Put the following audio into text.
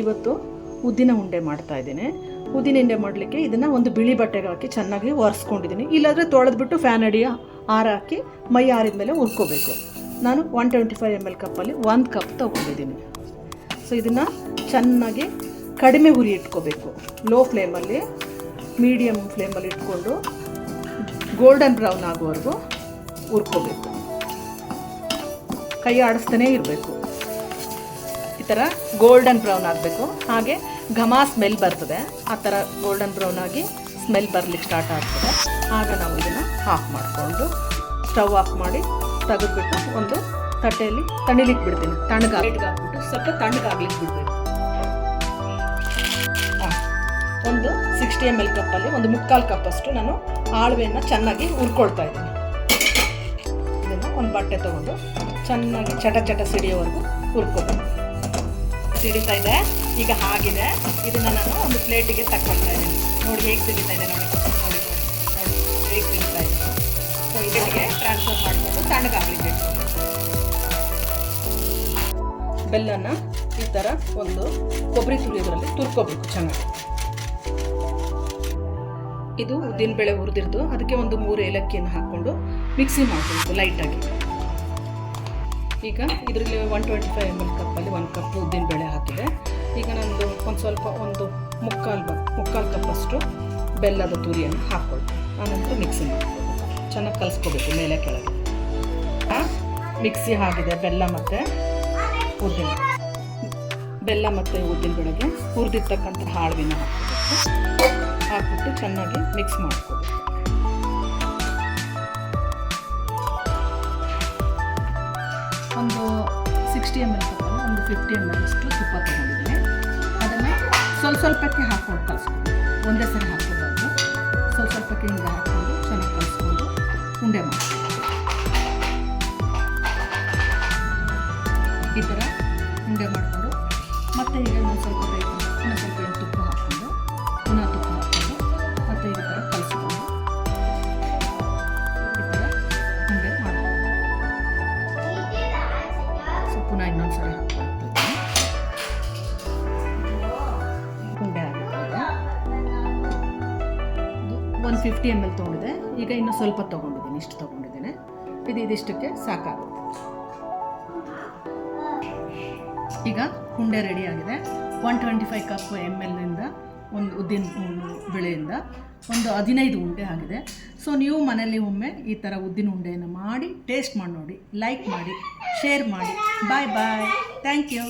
ಇವತ್ತು ಉದ್ದಿನ ಉಂಡೆ ಮಾಡ್ತಾ ಇದ್ದೀನಿ. ಉದ್ದಿನ ಉಂಡೆ ಮಾಡಲಿಕ್ಕೆ ಇದನ್ನು ಒಂದು ಬಿಳಿ ಬಟ್ಟೆಗೆ ಹಾಕಿ ಚೆನ್ನಾಗಿ ಒರೆಸ್ಕೊಂಡಿದ್ದೀನಿ. ಇಲ್ಲಾಂದರೆ ತೊಳೆದ್ಬಿಟ್ಟು ಫ್ಯಾನ್ ಅಡಿಯ ಆರ ಹಾಕಿ ಮೈ ಆರಿದ ಮೇಲೆ ಹುರ್ಕೋಬೇಕು. ನಾನು one twenty five M L ಕಪ್ಪಲ್ಲಿ ಒಂದು ಕಪ್ ತೊಗೊಂಡಿದ್ದೀನಿ. ಸೊ ಇದನ್ನು ಚೆನ್ನಾಗಿ ಕಡಿಮೆ ಉರಿ ಇಟ್ಕೋಬೇಕು. ಲೋ ಫ್ಲೇಮಲ್ಲಿ ಮೀಡಿಯಮ್ ಫ್ಲೇಮಲ್ಲಿ ಇಟ್ಕೊಂಡು ಗೋಲ್ಡನ್ ಬ್ರೌನ್ ಆಗುವವರೆಗೂ ಹುರ್ಕೋಬೇಕು. ಕೈ ಆಡಿಸ್ತಾನೆ ಇರಬೇಕು. ಈ ಥರ ಗೋಲ್ಡನ್ ಬ್ರೌನ್ ಆಗಬೇಕು. ಹಾಗೆ ಘಮ ಸ್ಮೆಲ್ ಬರ್ತದೆ. ಆ ಥರ ಗೋಲ್ಡನ್ ಬ್ರೌನ್ ಆಗಿ ಸ್ಮೆಲ್ ಬರ್ಲಿಕ್ಕೆ ಸ್ಟಾರ್ಟ್ ಆಗ್ತದೆ. ಆಗ ನಾವು ಇದನ್ನು ಆಫ್ ಮಾಡಿಕೊಂಡು ಸ್ಟವ್ ಆಫ್ ಮಾಡಿ ತೆಗೆದುಬಿಟ್ಟು ಒಂದು ತಟ್ಟೆಯಲ್ಲಿ ತಣಿಲಿಕ್ಕೆ ಬಿಡ್ತೀನಿ. ತಣ್ಣಗೆ ಹಾಕ್ಬಿಟ್ಟು ಸ್ವಲ್ಪ ತಣ್ಣಗಾಗ್ಲಿಕ್ಕೆ ಬಿಡಬೇಕು. ಒಂದು ಸಿಕ್ಸ್ಟಿ ಎಂ ಎಲ್ ಕಪ್ಪಲ್ಲಿ ಒಂದು ಮುಕ್ಕಾಲು ಕಪ್ಪಷ್ಟು ನಾನು ಆಳ್ವೆಯನ್ನು ಚೆನ್ನಾಗಿ ಉರ್ಕೊಳ್ತಾ ಇದ್ದೀನಿ. ಇದನ್ನು ಒಂದು ಬಟ್ಟೆ ತೊಗೊಂಡು ಚೆನ್ನಾಗಿ ಚಟ ಚಟ ಸಿಡಿಯೋವರೆಗೂ ಹುರ್ಕೋಬೇಕು. ಸಿಡಿತಾ ಇದೆ. ಈಗ ಹಾಗಿದೆ. ಇದನ್ನು ನಾನು ಒಂದು ಪ್ಲೇಟಿಗೆ ತಗೊಳ್ತಾ ಇದ್ದೀನಿ. ನೋಡಿ ಹೇಗೆ ಸಿಡಿತಾ ಇದೆ ನೋಡಿ. ನೋಡಿ ಹೇಗೆ ಸಿಡಿತಾ ಇದೆ. ಸೊ ಇದಕ್ಕೆ ಟ್ರಾನ್ಸ್ಫರ್ ಮಾಡಿಕೊಂಡು ತಣ್ಣಗಾಗ್ಲಿಕ್ಕೆ ಬೆಲ್ಲನ ಈ ಥರ ಒಂದು ಕೊಬ್ಬರಿ ತುಳಿಯೋದ್ರಲ್ಲಿ ತುರ್ಕೋಬೇಕು ಚೆನ್ನಾಗಿ. ಇದು ಉದ್ದಿನಬೇಳೆ ಹುರಿದಿರ್ದು. ಅದಕ್ಕೆ ಒಂದು ಮೂರು ಏಲಕ್ಕಿಯನ್ನು ಹಾಕ್ಕೊಂಡು ಮಿಕ್ಸಿ ಮಾಡಬೇಕು ಲೈಟಾಗಿ ಈಗ ಇದರಲ್ಲಿ one twenty five M L ಕಪ್ಪಲ್ಲಿ ಒಂದು ಕಪ್ ಉದ್ದಿನಬೇಳೆ ಹಾಕಿದೆ. ಈಗ ನಂದು ಒಂದು ಸ್ವಲ್ಪ ಒಂದು ಮುಕ್ಕಾಲು ಮುಕ್ಕಾಲು ಕಪ್ಪಷ್ಟು ಬೆಲ್ಲದ ತುರಿಯನ್ನು ಹಾಕ್ಕೊಳ್ತೀನಿ. ಆನಂತರ ಮಿಕ್ಸಿ ಮಾಡ್ಕೊಳ್ಬೇಕು ಚೆನ್ನಾಗಿ ಕಲಿಸ್ಕೋಬೇಕು ಮೇಲೆ ಕೆಳಗೆ. ಮಿಕ್ಸಿ ಹಾಕಿದೆ ಬೆಲ್ಲ ಮತ್ತು ಉದ್ದಿನ ಬೆಲ್ಲ ಮತ್ತು ಉದ್ದಿನ ಬೆಳೆಗೆ ಹುರಿದಿರ್ತಕ್ಕಂಥ ಹಾಳುವಿನ ಹಾಕಬೇಕು ಹಾಕ್ಬಿಟ್ಟು ಚೆನ್ನಾಗಿ ಮಿಕ್ಸ್ ಮಾಡ್ಕೋಬೇಕು ಫಿಫ್ಟಿ ಎಂ ಎಲ್ ಅಷ್ಟು ತುಪ್ಪ ತೊಗೊಂಡಿದ್ದೀನಿ. ಅದನ್ನು ಸ್ವಲ್ಪ ಸ್ವಲ್ಪಕ್ಕೆ ಹಾಕ್ಕೊಂಡು ಕಲಿಸ್ಕೊಂಡು ಒಂದೇ ಸರಿ ಹಾಕೋಬಾರ್ದು ಸ್ವಲ್ಪ ಸ್ವಲ್ಪಕ್ಕೆ ಹಿಂಗೆ ಹಾಕ್ಕೊಂಡು ಚೆನ್ನಾಗಿ ಕಲಿಸ್ಕೊಂಡು ಉಂಡೆ ಮಾಡ್ಕೊಂಡು ಈ ಥರ ಉಂಡೆ ಮಾಡಿಕೊಂಡು ಮತ್ತೆ ಈಗ ಒಂದು ಸ್ವಲ್ಪ ಬೇಕು ಇನ್ನೊಂದು ಸ್ವಲ್ಪ ತುಪ್ಪ ಹಾಕ್ಕೊಂಡು, ಪುನಃ ತುಪ್ಪ ಹಾಕ್ಕೊಂಡು ಮತ್ತೆ ಈ ಥರ ಕಲಿಸ್ಕೊಂಡು ಈ ಥರ ಉಂಡೆ ಮಾಡ್ಕೊಂಡು ಸೊ ಪುನಃ ಇನ್ನೊಂದು ಸರಿ ಒಂದು ಫಿಫ್ಟಿ ಎಂ ಎಲ್ ತೊಗೊಂಡಿದೆ ಈಗ ಇನ್ನೂ ಸ್ವಲ್ಪ ತೊಗೊಂಡಿದ್ದೀನಿ, ಇಷ್ಟು ತೊಗೊಂಡಿದ್ದೀನಿ. ಇದು ಇದಿಷ್ಟಕ್ಕೆ ಸಾಕಾಗುತ್ತೆ. ಈಗ ಉಂಡೆ ರೆಡಿ ಆಗಿದೆ. One twenty five cup M ಎಲ್ನಿಂದ ಒಂದು ಉದ್ದಿನ ಬೆಳೆಯಿಂದ ಒಂದು ಹದಿನೈದು ಉಂಡೆ ಆಗಿದೆ. ಸೊ ನೀವು ಮನೆಯಲ್ಲಿ ಒಮ್ಮೆ ಈ ಥರ ಉದ್ದಿನ ಉಂಡೆಯನ್ನು ಮಾಡಿ ಟೇಸ್ಟ್ ಮಾಡಿ ನೋಡಿ ಲೈಕ್ ಮಾಡಿ ಶೇರ್ ಮಾಡಿ. ಬಾಯ್ ಬಾಯ್ ಥ್ಯಾಂಕ್ ಯು